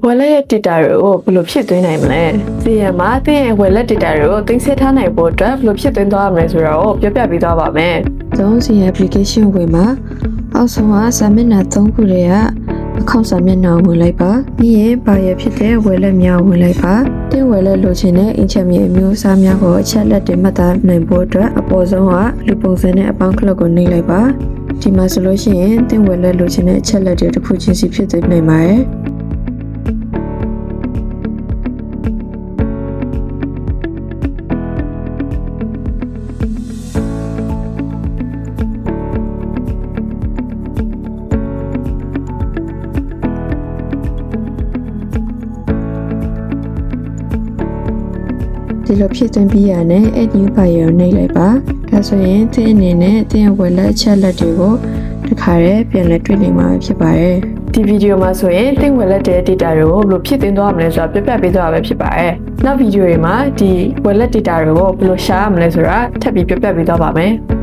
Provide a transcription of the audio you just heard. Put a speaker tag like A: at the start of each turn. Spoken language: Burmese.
A: wallet ရဲ့ data တွေကိုဘယ်လိုဖြည့်သွင်းနိုင်မလဲ။ဒီရမှာသင်ရဲ့ wallet data တွေကိုသိမ်းဆည်းထားနိုင်ဖို့အတွက်ဘယ်လိုဖြည့်သွင်းသွားရမလဲဆိုတော့ပြောပြပေးသွားပါမယ်။
B: သုံးစီ application ဝင်မှာအောက်ဆုံးကစာမျက်နှာ3ခုတွေကအကောင့်စာမျက်နှာကိုဝင်လိုက်ပါပြီးရင်ဘာရဖြစ်တဲ့ဝယ်လက်များကိုဝင်လိုက်ပါတင်းဝယ်လက်လိုချင်တဲ့အင်ချက်မြေအမျိုးအစားများကိုအချက်လက်တွေမှတ်သားနိုင်ဖို့အတွက်အပေါ်ဆုံးကလူပုံစံနဲ့အပေါင်းကလပ်ကိုနှိပ်လိုက်ပါဒီမှာဆိုလို့ရှိရင်တင်းဝယ်လက်လိုချင်တဲ့အချက်လက်တွေတစ်ခုချင်းစီဖြစ်သွင်းနိုင်ပါတယ် ဒီလိုဖြစ်သွင်းပြီးရနဲ့ add new buyer ကိုနှိပ်လိုက်ပါဒါဆိုရင်သင်အနေနဲ့သင်ရဲ့ဝယ်လက်အချက်လက်တွေကိုတစ်ခါတည်းပြန်လည်တွေ့နိုင်မှာဖြစ်ပါတယ်
A: ဒီဗီဒီယိုမှာဆိုရင်သင် wallet တဲ့ data တွေကိုဘယ်လိုဖြည့်သွင်းသွားရမလဲဆိုတာပြပြပေးသွားမှာပဲဖြစ်ပါတယ်။နောက်ဗီဒီယိုတွေမှာဒီ wallet data တွေကိုဘယ်လိုရှာရမလဲဆိုတာထပ်ပြီးပြပြပေးသွားပါမယ်။